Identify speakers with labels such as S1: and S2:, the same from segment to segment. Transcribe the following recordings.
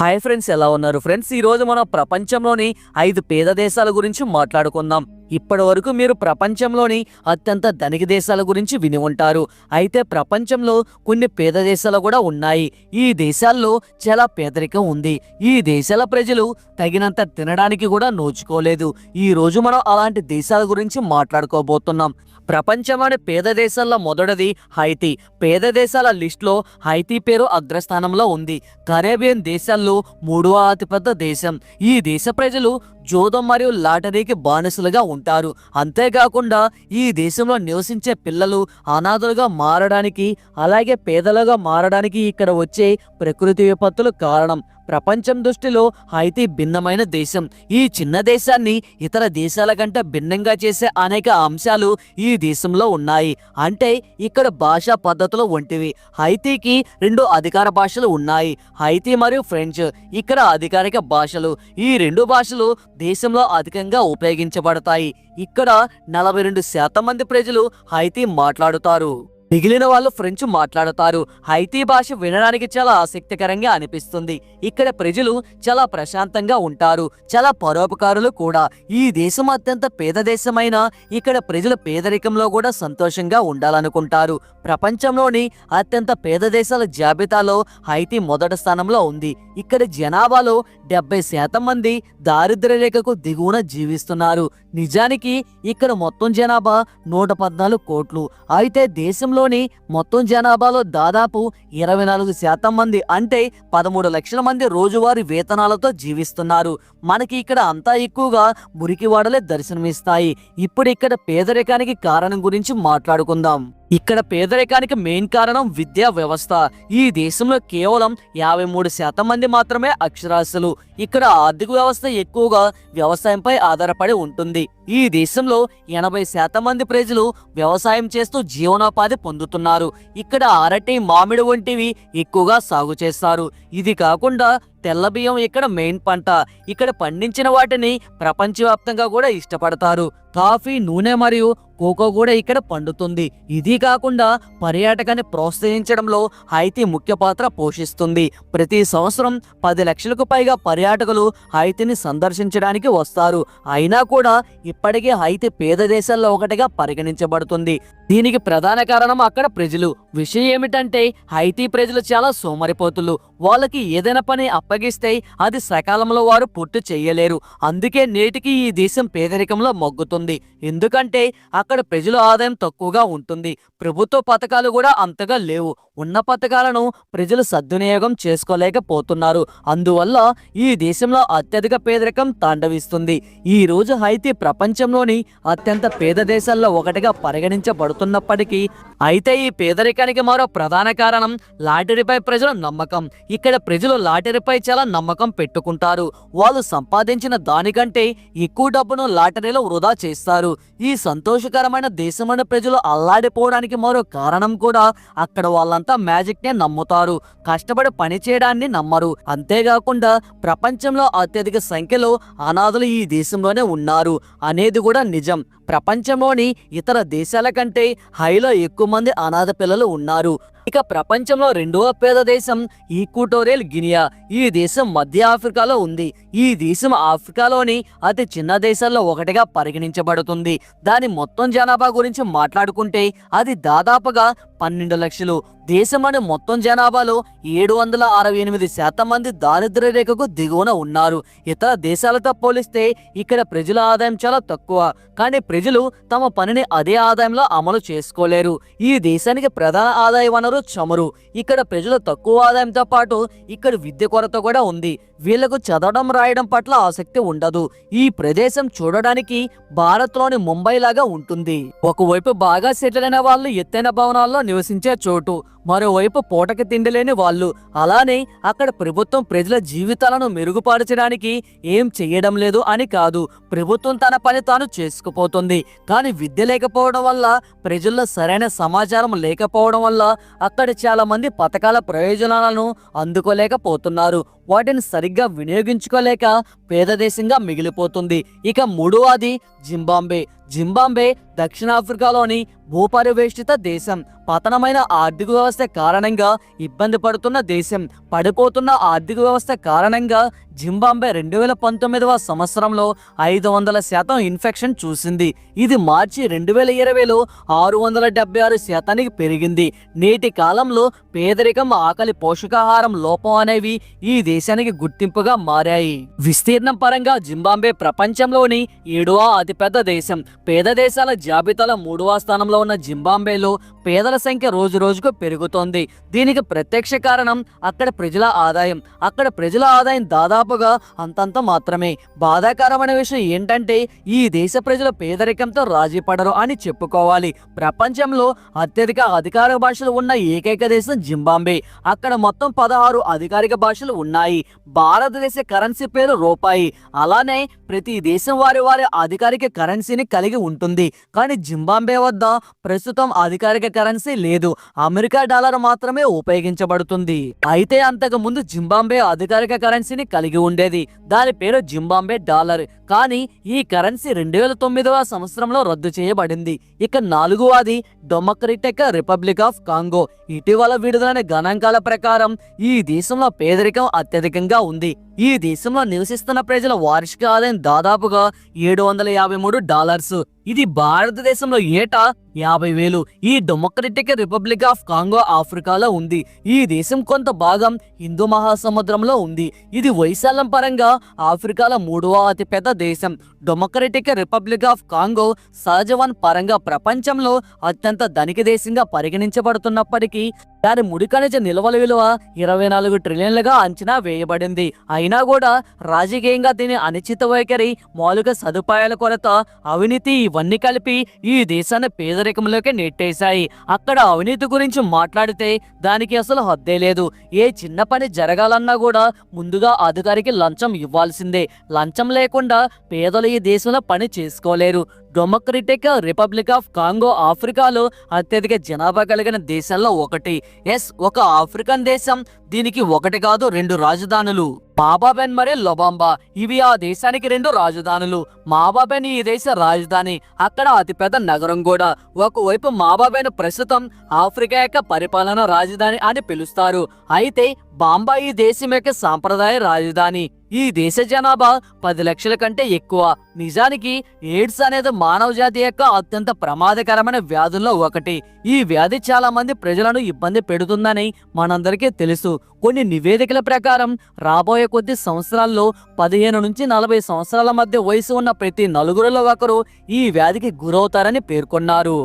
S1: Hi friends ఎలా ఉన్నారు? Friends ఈ రోజు మనం ప్రపంచంలోని ఐదు పేద దేశాల గురించి మాట్లాడుకుందాం. ఇప్పటి వరకు మీరు ప్రపంచంలోని అత్యంత ధనిక దేశాల గురించి విని ఉంటారు. అయితే ప్రపంచంలో కొన్ని పేద దేశాలు కూడా ఉన్నాయి. ఈ దేశాల్లో చాలా పేదరికం ఉంది. ఈ దేశాల ప్రజలు తగినంత తినడానికి కూడా నోచుకోలేదు. ఈ రోజు మనం అలాంటి దేశాల గురించి మాట్లాడుకోబోతున్నాం. ప్రపంచంలోని పేద దేశాల్లో మొదటిది హైతీ. పేద దేశాల లిస్టులో హైతీ పేరు అగ్రస్థానంలో ఉంది. కరేబియన్ దేశాల్లో మూడవ అతిపెద్ద దేశం. ఈ దేశ ప్రజలు జోదం మరియు లాటరీకి బానిసలుగా ఉంటారు. అంతేకాకుండా ఈ దేశంలో నివసించే పిల్లలు అనాథలుగా మారడానికి అలాగే పేదలుగా మారడానికి ఇక్కడ వచ్చే ప్రకృతి విపత్తులు కారణం. ప్రపంచం దృష్టిలో హైతీ భిన్నమైన దేశం. ఈ చిన్న దేశాన్ని ఇతర దేశాల కంటే భిన్నంగా చేసే అనేక అంశాలు ఈ దేశంలో ఉన్నాయి. అంటే ఇక్కడ భాషా పద్ధతులు వంటివి. హైతీకి రెండు అధికార భాషలు ఉన్నాయి. హైతీ మరియు ఫ్రెంచ్. ఇక్కడ అధికారిక భాషలు. ఈ రెండు భాషలు దేశంలో అధికంగా ఉపయోగించబడతాయి. ఇక్కడ నలభై రెండు శాతం మంది ప్రజలు హైతీ మాట్లాడుతారు. మిగిలిన వాళ్ళు ఫ్రెంచ్ మాట్లాడతారు. హైతీ భాష వినడానికి చాలా ఆసక్తికరంగా అనిపిస్తుంది. ఇక్కడ ప్రజలు చాలా ప్రశాంతంగా ఉంటారు. చాలా పరోపకారులు కూడా. ఈ దేశం అత్యంత పేద దేశమైన ఇక్కడ ప్రజలు పేదరికంలో కూడా సంతోషంగా ఉండాలనుకుంటారు. ప్రపంచంలోని అత్యంత పేద దేశాల జాబితాలో హైతీ మొదటి స్థానంలో ఉంది. ఇక్కడ జనాభాలో డెబ్బై శాతం మంది దారిద్ర్య రేఖకు దిగువన జీవిస్తున్నారు. నిజానికి ఇక్కడ మొత్తం జనాభా నూట పద్నాలుగు కోట్లు. అయితే దేశంలో దేశంలోని మొత్తం జనాభాలో దాదాపు ఇరవై నాలుగు శాతం మంది అంటే పదమూడు లక్షల మంది రోజువారీ వేతనాలతో జీవిస్తున్నారు. మనకి ఇక్కడ అంతా ఎక్కువగా మురికివాడలే దర్శనమిస్తాయి. ఇప్పుడు ఇక్కడ పేదరికానికి కారణం గురించి మాట్లాడుకుందాం. ఇక్కడ పేదరికానికి మెయిన్ కారణం విద్యా వ్యవస్థ. ఈ దేశంలో కేవలం యాభై మూడు శాతం మంది మాత్రమే అక్షరాస్యులు. ఇక్కడ ఆర్థిక వ్యవస్థ ఎక్కువగా వ్యవసాయంపై ఆధారపడి ఉంటుంది. ఈ దేశంలో ఎనభై శాతం మంది ప్రజలు వ్యవసాయం చేస్తూ జీవనోపాధి పొందుతున్నారు. ఇక్కడ అరటి మామిడి వంటివి ఎక్కువగా సాగు చేస్తారు. ఇది కాకుండా తెల్ల బియ్యం ఇక్కడ మెయిన్ పంట. ఇక్కడ పండించిన వాటిని ప్రపంచవ్యాప్తంగా కూడా ఇష్టపడతారు. కాఫీ నూనె మరియు కోకో కూడా ఇక్కడ పండుతుంది. ఇది కాకుండా పర్యాటకాన్ని ప్రోత్సహించడంలో హైతీ ముఖ్య పాత్ర పోషిస్తుంది. ప్రతి సంవత్సరం పది లక్షలకు పైగా పర్యాటకులు హైతీని సందర్శించడానికి వస్తారు. అయినా కూడా ఇప్పటికీ హైతీ పేద దేశాల్లో ఒకటిగా పరిగణించబడుతుంది. దీనికి ప్రధాన కారణం అక్కడ ప్రజలు. విషయం ఏమిటంటే హైతీ ప్రజలు చాలా సోమరిపోతులు. వాళ్ళకి ఏదైనా పని అప్పగిస్తే అది సకాలంలో వారు పూర్తి చేయలేరు. అందుకే నేటికి ఈ దేశం పేదరికంలో మొగ్గుతుంది. ఎందుకంటే అక్కడ ప్రజల ఆదాయం తక్కువగా ఉంటుంది. ప్రభుత్వ పథకాలు కూడా అంతగా లేవు. ఉన్న పథకాలను ప్రజలు సద్వినియోగం చేసుకోలేకపోతున్నారు. అందువల్ల ఈ దేశంలో అత్యధిక పేదరికం తాండవిస్తుంది. ఈ రోజు హైతీ ప్రపంచంలోని అత్యంత పేద దేశాల్లో ఒకటిగా పరిగణించబడుతున్నప్పటికీ అయితే ఈ పేదరికానికి మరో ప్రధాన కారణం లాటరీపై ప్రజల నమ్మకం. ఇక్కడ ప్రజలు లాటరీపై చాలా నమ్మకం పెట్టుకుంటారు. వాళ్ళు సంపాదించిన దానికంటే ఎక్కువ డబ్బును లాటరీలో వృధా చేస్తారు. ఈ సంతోషకరమైన దేశమైన ప్రజలు అల్లాడిపోవడానికి మరో కారణం కూడా అక్కడ వాళ్ళంతా మ్యాజిక్ నే నమ్ముతారు. కష్టపడి పని చేయడాన్ని నమ్మరు. అంతేకాకుండా ప్రపంచంలో అత్యధిక సంఖ్యలో అనాథలు ఈ దేశంలోనే ఉన్నారు అనేది కూడా నిజం. ప్రపంచంలోని ఇతర దేశాల కంటే హైలో ఎక్కువ మంది అనాథ పిల్లలు ఉన్నారు. ఇక ప్రపంచంలో రెండవ పేద దేశం ఈక్వటోరియల్ గినియా. ఈ దేశం మధ్య ఆఫ్రికాలో ఉంది. ఈ దేశం ఆఫ్రికాలోని అతి చిన్న దేశాల్లో ఒకటిగా పరిగణించబడుతుంది. దాని మొత్తం జనాభా గురించి మాట్లాడుకుంటే అది దాదాపుగా పన్నెండు లక్షలు. దేశంలోని మొత్తం జనాభాలో ఏడు వందల అరవై ఎనిమిది శాతం మంది దారిద్ర్య రేఖకు దిగువన ఉన్నారు. ఇతర దేశాలతో పోలిస్తే ఇక్కడ ప్రజల ఆదాయం చాలా తక్కువ. కానీ ప్రజలు తమ పనిని అదే ఆదాయంలో అమలు చేసుకోలేరు. ఈ దేశానికి ప్రధాన ఆదాయ వనరు చమురు. ఇక్కడ ప్రజలు తక్కువ ఆదాయంతో పాటు ఇక్కడ విద్య కొరత కూడా ఉంది. వీళ్ళకు చదవడం రాయడం పట్ల ఆసక్తి ఉండదు. ఈ ప్రదేశం చూడడానికి భారత్లోని ముంబై లాగా ఉంటుంది. ఒకవైపు బాగా సెటిల్ అయిన వాళ్ళు ఎత్తైన భవనాల్లో నివసించే చోటు. మరోవైపు పూటకి తిండి లేని వాళ్ళు. అలానే అక్కడ ప్రభుత్వం ప్రజల జీవితాలను మెరుగుపరచడానికి ఏం చేయడం లేదు అని కాదు. ప్రభుత్వం తన పని తాను చేసుకుపోతుంది. కానీ విద్య లేకపోవడం వల్ల ప్రజల్లో సరైన సమాచారం లేకపోవడం వల్ల అక్కడ చాలా మంది పథకాల ప్రయోజనాలను అందుకోలేకపోతున్నారు. వాటిని సరిగ్గా వినియోగించుకోలేక పేద దేశంగా మిగిలిపోతుంది. ఇక మూడవది జింబాంబే జింబాంబే దక్షిణాఫ్రికాలోని భూపరివేష్టిత దేశం. పతనమైన ఆర్థిక వ్యవస్థ కారణంగా ఇబ్బంది పడుతున్న దేశం. పడిపోతున్న ఆర్థిక వ్యవస్థ కారణంగా జింబాంబే రెండు వేల పంతొమ్మిదవ సంవత్సరంలో ఐదు వందల శాతం ఇన్ఫెక్షన్ చూసింది. ఇది మార్చి రెండు వేల ఇరవైలో ఆరు వందల డెబ్బై ఆరు శాతానికి పెరిగింది. నేటి కాలంలో పేదరికం ఆకలి పోషకాహారం లోపం అనేవి ఈ దేశానికి గుర్తింపుగా మారాయి. విస్తీర్ణం పరంగా జింబాంబే ప్రపంచంలోని ఏడవ అతిపెద్ద దేశం. పేద దేశాల జాబితాలో మూడవ స్థానంలో ఉన్న జింబాంబేలో పేదల సంఖ్య రోజు రోజుకు పెరుగుతోంది. దీనికి ప్రత్యక్ష కారణం అక్కడ ప్రజల ఆదాయం. అక్కడ ప్రజల ఆదాయం దాదాపుగా అంతంత మాత్రమే. బాధాకరమైన విషయం ఏంటంటే ఈ దేశ ప్రజలు పేదరికంతో రాజీ పడరు అని చెప్పుకోవాలి. ప్రపంచంలో అత్యధిక అధికారిక భాషలు ఉన్న ఏకైక దేశం జింబాంబే. అక్కడ మొత్తం పదహారు అధికారిక భాషలు ఉన్నాయి. భారతదేశ కరెన్సీ పేరు రూపాయి. అలానే ప్రతి దేశం వారి వారి అధికారిక కరెన్సీని కలిగి ఉంటుంది. కానీ జింబాంబే వద్ద ప్రస్తుతం అధికారిక కరెన్సీ లేదు. అమెరికా డాలర్ మాత్రమే ఉపయోగించబడుతుంది. అయితే అంతకు ముందు జింబాంబే అధికారిక కరెన్సీని కలిగి ఉండేది. దాని పేరు జింబాంబే డాలర్. కానీ ఈ కరెన్సీ రెండు వేల తొమ్మిదవ సంవత్సరంలో రద్దు చేయబడింది. ఇక నాలుగవది డొమక్రటిక్ రిపబ్లిక్ ఆఫ్ కాంగో. ఇటీవల విడుదలైన గణాంకాల ప్రకారం ఈ దేశంలో పేదరికం అత్యధికంగా ఉంది. ఈ దేశంలో నివసిస్తున్న ప్రజల వార్షిక ఆదాయం దాదాపుగా ఏడు వందల యాభై మూడు డాలర్స్. ఇది భారతదేశంలో ఏటా? యాభై వేలు. ఈ డెమోక్రటిక్ రిపబ్లిక్ ఆఫ్ కాంగో ఆఫ్రికాలో ఉంది. ఈ దేశం కొంత భాగం హిందూ మహాసముద్రంలో ఉంది. ఇది వైశాల్యం పరంగా ఆఫ్రికాలో మూడవ అతిపెద్ద దేశం. డెమోక్రటిక్ రిపబ్లిక్ ఆఫ్ కాంగో సహజవన్ పరంగా ప్రపంచంలో అత్యంత ధనిక దేశంగా పరిగణించబడుతున్నప్పటికీ దాని ముడి ఖనిజ నిల్వల విలువ ఇరవై నాలుగు ట్రిలియన్లుగా అంచనా వేయబడింది. అయినా కూడా రాజకీయంగా దీని అనిశ్చిత వైఖరి మౌలిక సదుపాయాల కొరత అవినీతి ఇవన్నీ కలిపి ఈ దేశాన్ని పేదరికంలోకి నెట్టేశాయి. అక్కడ అవినీతి గురించి మాట్లాడితే దానికి అసలు హద్దే లేదు. ఏ చిన్న పని జరగాలన్నా కూడా ముందుగా అధికారికి లంచం ఇవ్వాల్సిందే. లంచం లేకుండా పేదలు ఈ దేశంలో పని చేసుకోలేరు. డెమోక్రటిక్ రిపబ్లిక్ ఆఫ్ కాంగో ఆఫ్రికాలో అత్యధిక జనాభా కలిగిన దేశాల్లో ఒకటి. ఎస్ ఒక ఆఫ్రికన్ దేశం. దీనికి ఒకటి కాదు రెండు రాజధానులు. బాబాబెన్ మరియు లొబాంబా ఇవి ఆ దేశానికి రెండు రాజధానులు. మాబాబెన్ ఈ దేశ రాజధాని. అక్కడ అతిపెద్ద నగరం కూడా. ఒకవైపు మాబాబెన్ ప్రస్తుతం ఆఫ్రికా యొక్క పరిపాలన రాజధాని అని పిలుస్తారు. అయితే బాంబా ఈ దేశం యొక్క సాంప్రదాయ రాజధాని. ఈ దేశ జనాభా పది లక్షల కంటే ఎక్కువ. నిజానికి ఎయిడ్స్ అనేది మానవ జాతి యొక్క అత్యంత ప్రమాదకరమైన వ్యాధుల్లో ఒకటి. ఈ వ్యాధి చాలా మంది ప్రజలను ఇబ్బంది పెడుతుందని మనందరికీ తెలుసు. కొన్ని నివేదికల ప్రకారం రాబోయే కొద్ది సంవత్సరాల్లో పదిహేను నుంచి నలభై సంవత్సరాల మధ్య వయసు ఉన్న ప్రతి నలుగురిలో ఒకరు ఈ వ్యాధికి గురవుతారని పేర్కొన్నారు.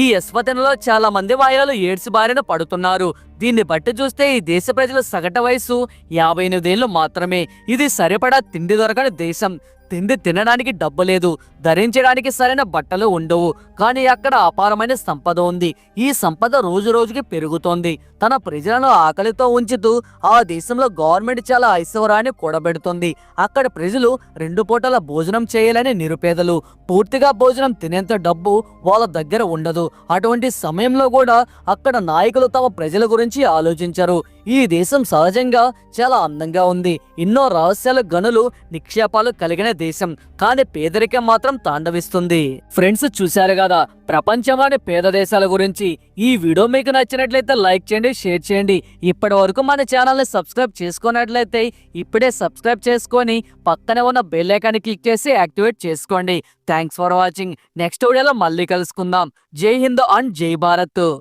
S1: ఈ యశ్వతనలో చాలా మంది వాయిలలో ఎయిడ్స్ బారిన పడుతున్నారు. దీన్ని బట్టి చూస్తే ఈ దేశ ప్రజల సగటు వయసు యాభై ఎనిమిదేళ్ళు మాత్రమే. ఇది సరిపడా తిండి దొరకని దేశం. తిండి తినడానికి డబ్బు లేదు. ధరించడానికి సరైన బట్టలు ఉండవు. కానీ అక్కడ అపారమైన సంపద ఉంది. ఈ సంపద రోజు రోజుకి పెరుగుతోంది. తన ప్రజలను ఆకలితో ఉంచుతూ ఆ దేశంలో గవర్నమెంట్ చాలా ఐశ్వర్యాన్ని కూడబెడుతుంది. అక్కడ ప్రజలు రెండు పూటల భోజనం చేయాలని నిరుపేదలు. పూర్తిగా భోజనం తినేంత డబ్బు వాళ్ళ దగ్గర ఉండదు. అటువంటి సమయంలో కూడా అక్కడ నాయకులు తమ ప్రజల గురించి ఆలోచించరు. ఈ దేశం సహజంగా చాలా అందంగా ఉంది. ఎన్నో రహస్యాలు గనులు నిక్షేపాలు కలిగిన దేశం. కానీ పేదరికం మాత్రం తాండవిస్తుంది. ఫ్రెండ్స్ చూశారు కదా? ప్రపంచంలోని పేద దేశాల గురించి. ఈ వీడియో మీకు నచ్చినట్లయితే లైక్ చేయండి షేర్ చేయండి. ఇప్పటి వరకు మన ఛానల్ని సబ్స్క్రైబ్ చేసుకున్నట్లయితే ఇప్పుడే సబ్స్క్రైబ్ చేసుకొని పక్కనే ఉన్న బెల్ ఐకాన్ని క్లిక్ చేసి యాక్టివేట్ చేసుకోండి. Thanks for watching. నెక్స్ట్ వీడియోలో మళ్ళీ కలుసుకుందాం. జై హింద్ అండ్ జై భారత్.